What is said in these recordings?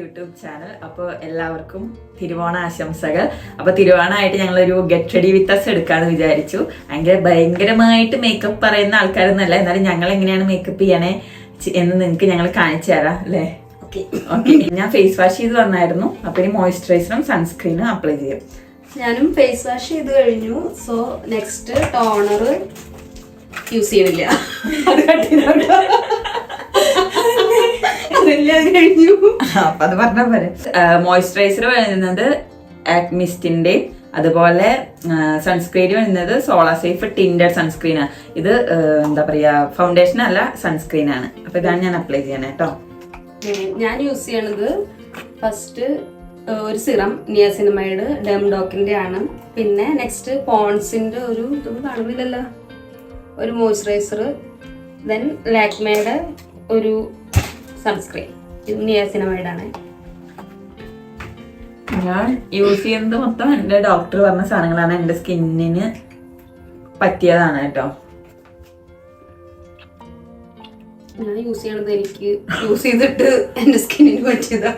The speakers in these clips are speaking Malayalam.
യൂട്യൂബ് ചാനൽ അപ്പോൾ എല്ലാവർക്കും തിരുവോണ ആശംസകൾ. അപ്പോൾ തിരുവോണമായിട്ട് ഞങ്ങളൊരു ഗെറ്റ് റെഡി വിത്ത് അസ് എടുക്കാമെന്ന് വിചാരിച്ചു. ഭയങ്കര ഭയങ്കരമായിട്ട് മേക്കപ്പ് പറയുന്ന ആൾക്കാരൊന്നുമല്ല. എന്നാലും ഞങ്ങൾ എങ്ങനെയാണ് മേക്കപ്പ് ചെയ്യണേ എന്ന് നിങ്ങൾക്ക് ഞങ്ങൾ കാണിച്ചു തരാം അല്ലേ? ഓക്കെ ഓക്കെ ഞാൻ ഫേസ് വാഷ് ചെയ്ത് വന്നായിരുന്നു. അപ്പോൾ ഇനി മോയ്സ്ചറൈസറും സൺസ്ക്രീനും അപ്ലൈ ചെയ്യും. ഞാനും ഫേസ് വാഷ് ചെയ്ത് കഴിഞ്ഞു. സോ നെക്സ്റ്റ് ടോണർ യൂസ് ചെയ്യണില്ല. അത് കട്ടിനാ അതെല്ലാം കഴിഞ്ഞു. അപ്പൊ അത് പറഞ്ഞാൽ പോരെ. മോയ്സ്ചറൈസർ വരുന്നത് ആക്മിസ്റ്റിന്റെ അതുപോലെ സൺസ്ക്രീൻ വരുന്നത് സോളാ സേഫ് ടിൻഡർ സൺസ്ക്രീൻ ആണ് ഇത് എന്താ പറയാ ഫൗണ്ടേഷൻ അല്ല സൺസ്ക്രീൻ ആണ്. അപ്പൊ ഇതാണ് ഞാൻ അപ്ലൈ ചെയ്യണേ കേട്ടോ ഞാൻ യൂസ് ചെയ്യണത് ഫസ്റ്റ് ഒരു സിറം നിയാസിനമൈഡ് ഡെംഡോക്കിന്റെ ആണ്. പിന്നെ നെക്സ്റ്റ് പോൺസിന്റെ ഒരു ഇതൊന്നും കാണുന്നില്ലല്ലോ. ഒരു മോയ്സ്ചറൈസർ ദെൻ ലാക്മേയുടെ ഒരു സൺസ്ക്രീൻ ഇത് ഞാൻ യൂസ് ചെയ്യുന്നത് മൊത്തം എന്റെ ഡോക്ടർ പറഞ്ഞ സാധനങ്ങളാണ്. എന്റെ സ്കിന്നിന് പറ്റിയതാണ് കേട്ടോ. ഞാൻ യൂസ് ചെയ്യണത് എനിക്ക് യൂസ് ചെയ്തിട്ട് എന്റെ സ്കിന്നിന് പറ്റിയതാ.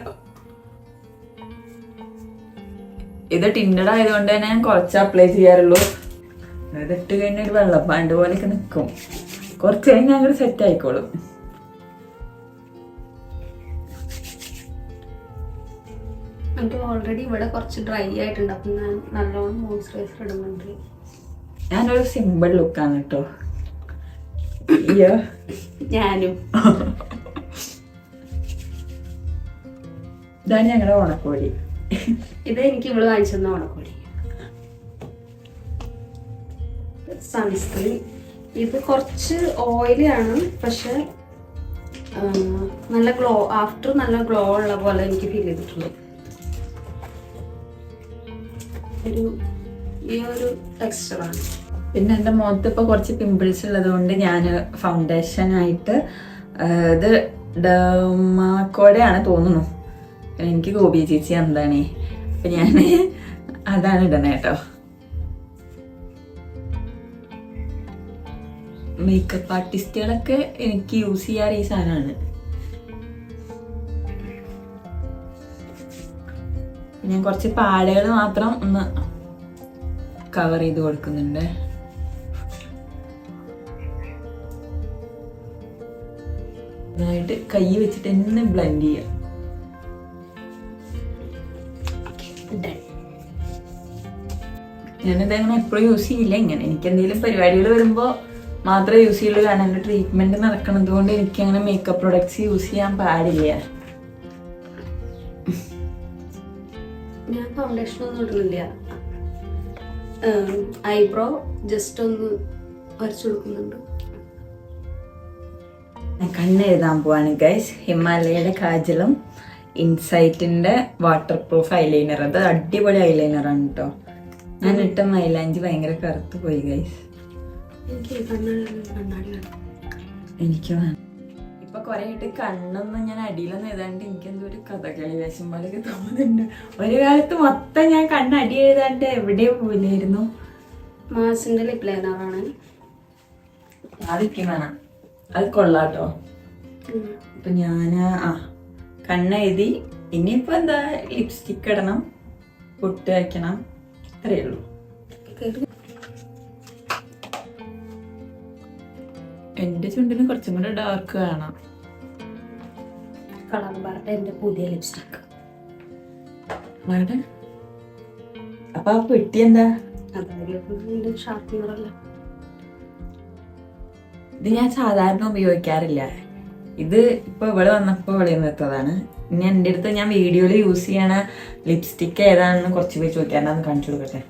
ഇത് ടിൻഡഡ് ആയതുകൊണ്ട് തന്നെ ഞാൻ കുറച്ച് അപ്ലൈ ചെയ്യാറുള്ളൂ. ഇതിട്ട് കഴിഞ്ഞ ഒരു വെള്ളപ്പാണ്ട് പോലെയൊക്കെ നിൽക്കും കുറച്ച് കഴിഞ്ഞാൽ അങ്ങോട്ട് സെറ്റ് ആയിക്കോളും. എനിക്ക് ഓൾറെഡി ഇവിടെ കുറച്ച് ഡ്രൈ ആയിട്ടുണ്ട്. അപ്പം ഞാൻ നല്ലോണം മോയ്സ്ചറൈസർ ഇടുന്നുണ്ട്. ഞാനൊരു സിമ്പിൾ ലുക്കാണ് കേട്ടോ ഞാനും. ഇതാണ് ഞങ്ങളുടെ ഓണക്കോടി. ഇത് എനിക്ക് ഇവൾ വാങ്ങിച്ചെന്ന ഓണക്കോടി. സൺസ്ക്രീൻ ഇത് കുറച്ച് ഓയിലാണ് പക്ഷെ നല്ല ഗ്ലോ ആഫ്റ്റർ നല്ല ഗ്ലോ ഉള്ള പോലെ എനിക്ക് ഫീൽ ചെയ്തിട്ടുണ്ട് ഒരു ഈ ഒരു ടെക്സ്ചറാണ് പിന്നെ എന്റെ മുഖത്ത് ഇപ്പോൾ കുറച്ച് പിമ്പിൾസ് ഉള്ളത് കൊണ്ട് ഞാൻ ഫൗണ്ടേഷനായിട്ട് ഇത് ഡമാക്കോടെയാണ് തോന്നുന്നു. എനിക്ക് ഗോപി ചേച്ചി എന്താണ് അപ്പം ഞാൻ അതാണ് ഇടണേ കേട്ടോ. മേക്കപ്പ് ആർട്ടിസ്റ്റുകളൊക്കെ എനിക്ക് യൂസ് ചെയ്യാറ് ഈ സാധനമാണ്. ഞാൻ കുറച്ച് പാടുകൾ മാത്രം ഒന്ന് കവർ ചെയ്ത് കൊടുക്കുന്നുണ്ട്. നന്നായിട്ട് കൈ വെച്ചിട്ട് എന്നെ ബ്ലെൻഡ് ചെയ്യാം. ഞാനിത് അങ്ങനെ എപ്പോഴും യൂസ് ചെയ്യില്ല ഇങ്ങനെ. എനിക്ക് എന്തെങ്കിലും പരിപാടികൾ വരുമ്പോൾ മാത്രമേ യൂസ് ചെയ്യുള്ളൂ. കാരണം എന്റെ ട്രീറ്റ്മെന്റ് നടക്കുന്നത് കൊണ്ട് എനിക്ക് അങ്ങനെ മേക്കപ്പ് പ്രൊഡക്ട്സ് യൂസ് ചെയ്യാൻ പാടില്ല. ഞാൻ ഫൗണ്ടേഷൻ ഒന്നും ഇടുന്നില്ല ഐബ്രോ ജസ്റ്റ് ഒന്ന് വരച്ചു കൊടുക്കുന്നുണ്ട്. കണ്ണ് എഴുതാൻ പോവാണ് ഗൈസ് ഹിമാലയയുടെ കാജലും ഇൻസൈറ്റിന്റെ വാട്ടർ പ്രൂഫ് ഐലൈനർ അത് അടിപൊളി ഐലൈനറാണ് കേട്ടോ ഞാൻ ഇട്ട മൈലാഞ്ചി ഭയങ്കര കറുത്ത് പോയി ഗൈസ് എനിക്ക് കണ്ണാടി കണ്ണാടി വേണം എനിക്ക് വേണം. ഇപ്പൊ കൊറേ കണ്ണൊന്നും ഞാൻ അടിയിലൊന്നും എഴുതാണ്ട് എനിക്ക് എന്തോ ഒരു കഥകളി വേഷം പോലെയൊക്കെ തോന്നുന്നുണ്ട്. ഒരു കാലത്ത് മൊത്തം ഞാൻ കണ്ണ് അടി എഴുതാണ്ട് എവിടെ പോയില്ലായിരുന്നു. മാസിന്റെ ലിപ് ലൈനറാണ് അതൊക്കെ വേണം. അത് കൊള്ളാട്ടോ. അപ്പൊ ഞാൻ ആ കണ്ണെഴുതി ഇനിയിപ്പോ എന്താ ലിപ്സ്റ്റിക് ഇടണം പൊട്ട് വയ്ക്കണം ഇത്രയേ ഉള്ളൂ. എന്റെ ചുണ്ടിന് കുറച്ചും കൂടെ ഡാർക്ക് വേണം. കളർ പറഞ്ഞ എന്റെ പുതിയ ലിപ്സ്റ്റിക് അപ്പൊ ആ പെട്ടി എന്താ? അതായത് ഇത് ഞാൻ സാധാരണ ഉപയോഗിക്കാറില്ല. ഇത് ഇപ്പൊ ഇവിടെ വന്നപ്പോ ഇവിടെ നിർത്തതാണ് ഇനി എന്റെ അടുത്ത് ഞാൻ വീഡിയോയിൽ യൂസ് ചെയ്യണ ലിപ്സ്റ്റിക് ഏതാണെന്ന് കുറച്ച് പേര് ചോദിക്കാനാന്ന് കാണിച്ചു കൊടുക്കട്ടെ?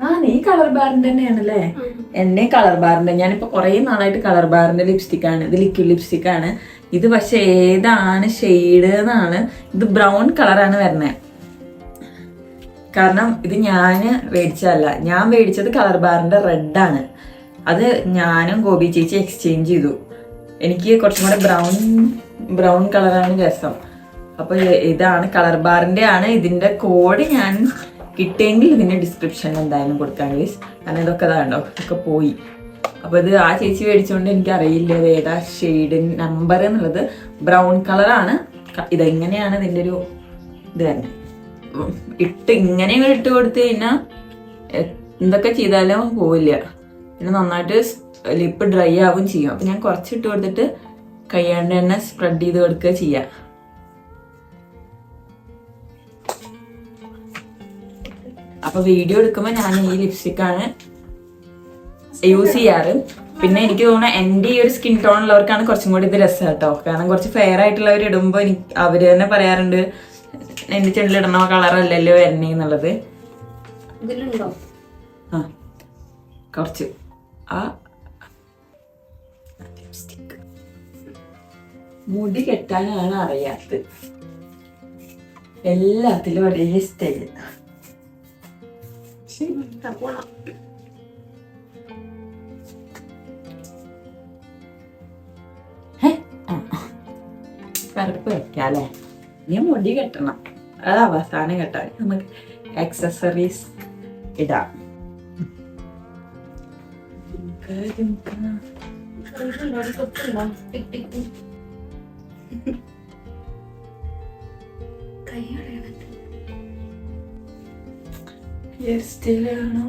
ആ നീ കളർ ബാറിന്റെ തന്നെയാണല്ലേ എന്നെ കളർ ബാറിന്റെ ഞാനിപ്പോ കുറെ നാളായിട്ട് കളർ ബാറിന്റെ ലിപ്സ്റ്റിക് ആണ്. ഇത് ലിക്വിഡ് ലിപ്സ്റ്റിക് ആണ്. ഇത് പക്ഷെ ഏതാണ് ഷെയ്ഡ് എന്നാണ്. ഇത് ബ്രൗൺ കളറാണ് വരുന്നത് കാരണം ഇത് ഞാൻ മേടിച്ചതല്ല. ഞാൻ മേടിച്ചത് കളർ ബാറിന്റെ റെഡ് ആണ്. അത് ഞാനും ഗോപി ചേച്ചി എക്സ്ചേഞ്ച് ചെയ്തു. എനിക്ക് കുറച്ചും കൂടെ ബ്രൗൺ ബ്രൗൺ കളറാണ് രസം. അപ്പോൾ ഇതാണ് കളർ ബാറിന്റെ ആണ്. ഇതിന്റെ കോഡ് ഞാൻ കിട്ടിയെങ്കിൽ ഇതിന്റെ ഡിസ്ക്രിപ്ഷനിൽ എന്തായാലും കൊടുക്കാൻ ഗൈസ് കാരണം ഇതൊക്കെ ഇതാണ്ടോ ഇതൊക്കെ പോയി. അപ്പൊ ഇത് ആ ചേച്ചി മേടിച്ചുകൊണ്ട് എനിക്ക് അറിയില്ല ഇത് ഏതാ ഷെയ്ഡ് നമ്പർ എന്നുള്ളത്. ബ്രൗൺ കളറാണ്. ഇതെങ്ങനെയാണ് ഇതിന്റെ ഒരു ഇത് തന്നെ? ഇട്ട് ഇങ്ങനെ ഇട്ട് കൊടുത്തു കഴിഞ്ഞാൽ എന്തൊക്കെ ചെയ്താലും പോവില്ല. പിന്നെ നന്നായിട്ട് ലിപ്പ് ഡ്രൈ ആവും ചെയ്യും. അപ്പൊ ഞാൻ കുറച്ച് ഇട്ട് കൊടുത്തിട്ട് കൈയാണ്ട് തന്നെ സ്പ്രെഡ് ചെയ്ത് കൊടുക്കുക ചെയ്യാം. അപ്പൊ വീഡിയോ എടുക്കുമ്പോൾ ഞാൻ ഈ ലിപ്സ്റ്റിക് ആണ് യൂസ് ചെയ്യാറ്. പിന്നെ എനിക്ക് തോന്നുന്നു എന്റെ ഈ ഒരു സ്കിൻ ടോൺ ഉള്ളവർക്കാണ് കുറച്ചും കൂടി ഇത് രസം കേട്ടോ. കാരണം കുറച്ച് ഫെയർ ആയിട്ടുള്ളവർ ഇടുമ്പോൾ എനിക്ക് അവർ തന്നെ പറയാറുണ്ട് എന്റെ ചെണ്ടിലിടണ കളറല്ലല്ലോ വരണേ എന്നുള്ളത്. ആ കുറച്ച്. ആ. മുടി കെട്ടാനാണ് അറിയാത്തത്. എല്ലാത്തിലും ഒരേ സ്റ്റൈൽ കറുപ്പ് വെക്കാം അല്ലേ? ഇനി മുടി കെട്ടണം. അത് അവസാനം കെട്ടാൻ നമുക്ക് ആക്സസറീസ് ഇടാം. ണോ ഹെയർ സ്റ്റൈലാണോ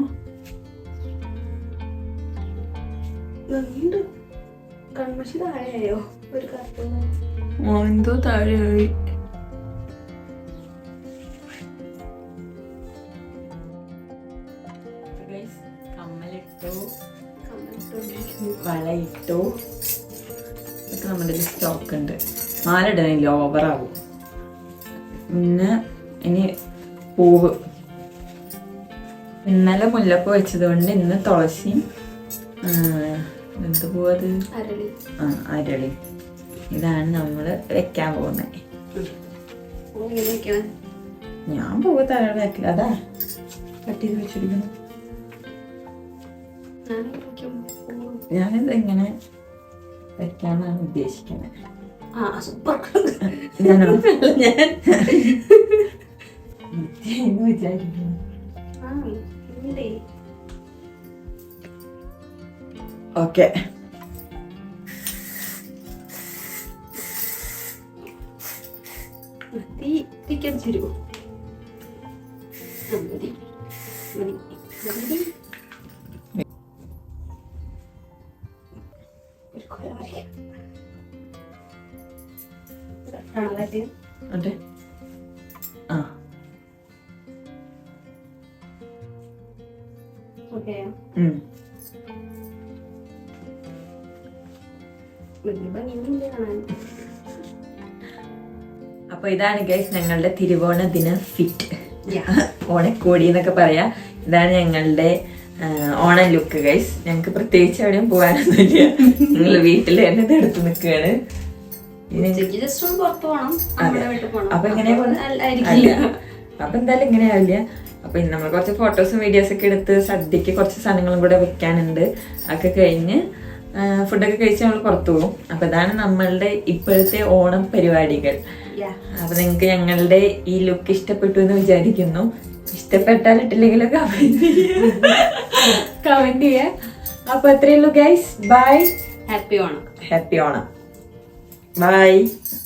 കൺമഷി താഴെയായോ ഒരു കറുപ്പുള്ള എന്തോ താഴെ കമ്മലിട്ടു. വളയിട്ടു. ഇതൊക്കെ നമ്മുടെ സ്റ്റോക്ക് ഉണ്ട്. മാല ഓവറാവും പിന്നെ ഇനി പൂവ്. ഇന്നലെ മുല്ലപ്പൂ വെച്ചത് കൊണ്ട് ഇന്ന് തുളസിയും എന്ത് പോവത്? ആ അരളി. ഇതാണ് നമ്മൾ വെക്കാൻ പോകുന്നത് ഞാൻ പൂവ് തലയുടെ വെക്കില്ല അതാ. പട്ടി വെച്ചിരിക്കുന്നു. ഞാനിത് ഇങ്ങനെ വെക്കാന്നാണ് ഉദ്ദേശിക്കുന്നത് ഞാനോ? ഞാൻ. വിചാരിക്കുന്നു. ഓക്കെ. തീ തീക്കാൻ തരുമോ മതി മതി മതി. അതെ. ആ. ഓക്കെ. വലിയ ഭംഗിയൊന്നുമില്ല കാണാൻ അപ്പൊ ഇതാണ് ഗൈസ് ഞങ്ങളുടെ തിരുവോണ ദിന ഫിറ്റ്. ഓണക്കോടി എന്നൊക്കെ പറയാ. ഇതാണ് ഞങ്ങളുടെ ഓണ ലുക്ക് ഗൈസ് ഞങ്ങൾക്ക് പ്രത്യേകിച്ച് എവിടെയും പോകാനൊന്നുമില്ല. നിങ്ങൾ വീട്ടിൽ തന്നെ എടുത്ത് നിൽക്കുകയാണ്. അപ്പൊ? അല്ലായിരിക്കില്ല അപ്പൊ എന്തായാലും ഇങ്ങനെ ആവില്ല. അപ്പൊ നമ്മൾ കുറച്ച് ഫോട്ടോസും വീഡിയോസ് ഒക്കെ എടുത്ത് സദ്യക്ക് കുറച്ച് സാധനങ്ങളും കൂടെ വെക്കാനുണ്ട്. അതൊക്കെ കഴിഞ്ഞ് ഫുഡൊക്കെ കഴിച്ച് നമ്മൾ പുറത്തു പോകും. അപ്പൊ ഇതാണ് നമ്മളുടെ ഇപ്പോഴത്തെ ഓണം പരിപാടികൾ. അപ്പൊ നിങ്ങൾക്ക് ഞങ്ങളുടെ ഈ ലുക്ക് ഇഷ്ടപ്പെട്ടു എന്ന് വിചാരിക്കുന്നു. ഇഷ്ടപ്പെട്ടാൽ ഇട്ടില്ലെങ്കിലും കമന്റ് കമന്റ് ചെയ്യാം അപ്പൊ അത്രയുള്ളൂ guys bye happy Onam. Happy Onam. Bye